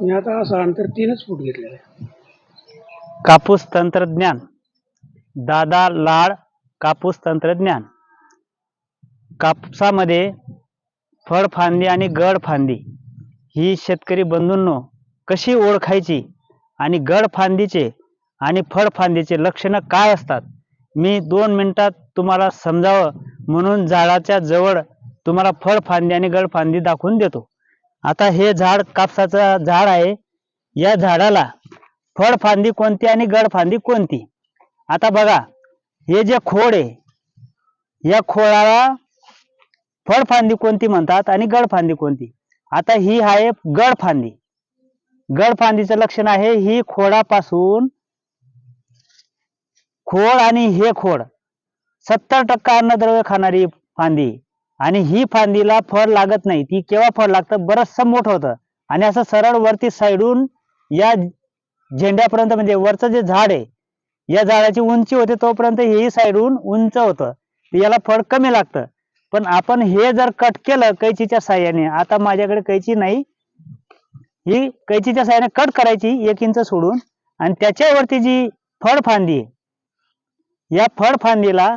मी आता असं अंतर तीनच फूट घेतलेलं आहे. कापूस तंत्रज्ञान. दादा लाड कापूस तंत्रज्ञान. कापसामध्ये फळफांदी आणि गडफांदी ही शेतकरी बंधूंनो कशी ओळखायची आणि गड फांदीचे आणि फळफांदीचे लक्षणं काय असतात? मी दोन मिनिटात तुम्हाला समजावं म्हणून झाडाच्या जवळ तुम्हाला फळफांदी आणि गडफांदी दाखवून देतो. आता हे झाड कापसाचं झाड आहे. या झाडाला फळफांदी कोणती आणि गड फांदी कोणती? आता बघा हे जे खोड आहे या खोडाला फळफांदी कोणती म्हणतात आणि गड फांदी कोणती? आता ही आहे गड फांदी गड फांदीचं लक्षण आहे ही खोडापासून खोड आणि हे खोड सत्तर टक्का अन्नद्रव्य खाणारी फांदी. आणि ही फांदीला फळ लागत नाही. ती केव्हा फळ लागतं? बरचसं मोठं होतं. आणि असं सरळ वरती साईडून या झेंड्यापर्यंत म्हणजे वरचं जे झाड आहे या झाडाची उंची होते तोपर्यंत हेही साईडून उंच होतं. याला फळ कमी लागतं. पण आपण हे जर कट केलं कैचीच्या साह्याने आता माझ्याकडे कैची नाही. ही कैचीच्या साह्याने कट करायची एक इंच सोडून आणि त्याच्यावरती जी फळफांदी आहे या फळफांदीला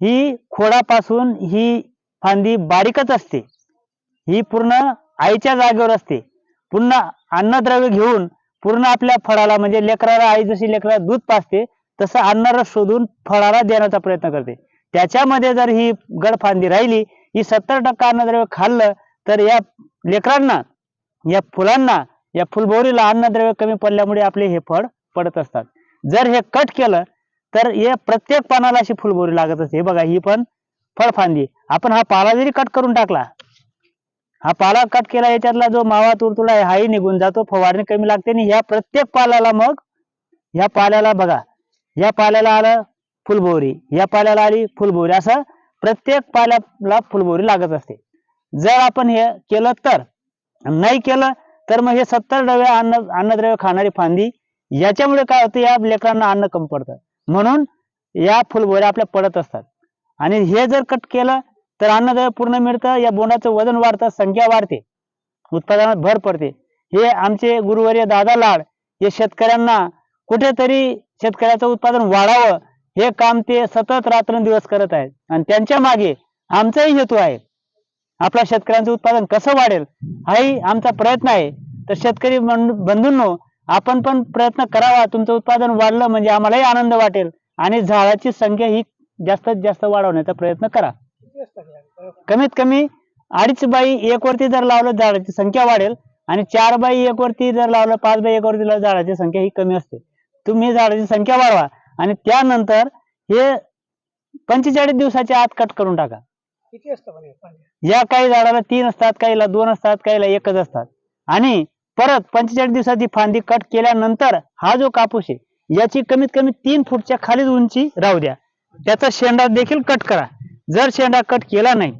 ही खोडापासून ही फांदी बारीकच असते. ही पूर्ण आईच्या जागेवर असते. पुन्हा अन्नद्रव्य घेऊन पूर्ण आपल्या फळाला म्हणजे लेकराला आई जशी लेकराला दूध पाजते तसं अन्नरस शोधून फळाला देण्याचा प्रयत्न करते. त्याच्यामध्ये जर ही गडफांदी राहिली ही सत्तर टक्का अन्नद्रव्य खाल्लं तर या लेकरांना या फुलांना या फुलबोरीला अन्नद्रव्य कमी पडल्यामुळे आपले हे फळ पडत असतात. जर हे कट केलं तर हे प्रत्येक पानाला अशी फुलबोरी लागत असते. हे बघा ही पण फळफांदी. आपण हा पाला जरी कट करून टाकला हा पाला कट केला याच्यातला जो मावा तुरतुडा आहे हाही निघून जातो फवारणी कमी लागते. आणि ह्या प्रत्येक पाल्याला मग ह्या पाल्याला बघा या पाल्याला आलं फुलबोरी या पाल्याला आली फुलबोरी. असं प्रत्येक पाल्याला फुलबोरी लागत असते. जर आपण हे केलं तर नाही केलं तर मग हे सत्तर डबे अन्न अन्नद्रव्य खाणारी फांदी याच्यामुळे काय होतं या लेकरांना अन्न कमी पडतं. म्हणून या फुलबोऱ्या आपल्या पडत असतात. आणि हे जर कट केलं तर अन्नद्रव्य पूर्ण मिळतं या बोंडाचं वजन वाढतं संख्या वाढते उत्पादनात भर पडते. हे आमचे गुरुवर्य दादा लाड हे शेतकऱ्यांना कुठेतरी शेतकऱ्याचं उत्पादन वाढावं हे काम ते सतत रात्रंदिवस करत आहेत. आणि त्यांच्या मागे आमचाही हेतू आहे. आपल्या शेतकऱ्यांचं उत्पादन कसं वाढेल हाही आमचा प्रयत्न आहे. तर शेतकरी बंधूंनो आपण पण प्रयत्न करावा. तुमचं उत्पादन वाढलं म्हणजे आम्हालाही आनंद वाटेल आणि झाडाची संख्या ही जास्तीत जास्त वाढवण्याचा प्रयत्न करा? कमीत कमी अडीच बाई एक वरती जर लावलं झाडाची संख्या वाढेल आणि चार बाई एक वरती जर लावलं पाच बाई एक वरती लावलं झाडाची संख्या ही कमी असते. तुम्ही झाडाची संख्या वाढवा आणि त्यानंतर हे पंचेचाळीस दिवसाच्या आत कट करून टाका. किती असतं? या काही झाडाला तीन असतात काहीला दोन असतात काहीला एकच असतात. आणि परत पंचेचाळीस दिवसाची फांदी कट केल्यानंतर हा जो कापूस आहे याची कमीत कमी तीन फूटच्या खालीच उंची राहू द्या. त्याचा शेंडा देखील कट करा. जर शेंडा कट केला नाही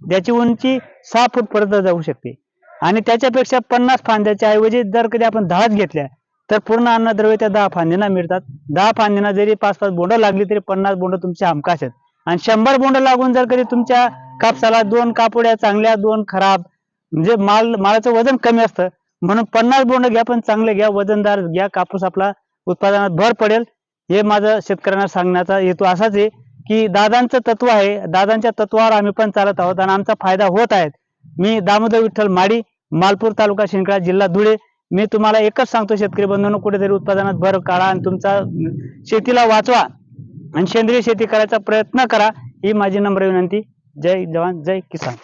त्याची उंची सहा फूट पर्यंत जाऊ शकते. आणि त्याच्यापेक्षा पन्नास फांद्याच्या ऐवजी जर कधी आपण दहाच घेतल्या तर पूर्ण अन्नद्रव्य त्या दहा फांद्यांना मिळतात. दहा फांदीना जरी पाच पाच बोंड लागली तरी पन्नास बोंड तुमचे हमखास आहेत. आणि शंभर बोंड लागून जर कधी तुमच्या कापसाला दोन कापुड्या चांगल्या दोन खराब म्हणजे माल मालाचं वजन कमी असतं म्हणून पन्नास बोंड घ्या पण चांगले घ्या वजनदार घ्या कापूस आपला उत्पादनात भर पडेल. हे माझं शेतकऱ्यांना सांगण्याचा हेतू असाच आहे की दादांचं तत्व आहे दादांच्या तत्वावर आम्ही पण चालत आहोत आणि आमचा फायदा होत आहे. मी दामोदर विठ्ठल माडी मालपूर तालुका शिंकळा जिल्हा धुळे. मी तुम्हाला एकच सांगतो शेतकरी बंधूंनो कुठेतरी उत्पादनात भर काढा आणि तुमचा शेतीला वाचवा आणि सेंद्रिय शेती करायचा प्रयत्न करा ही माझी नम्र विनंती. जय जवान जय किसान.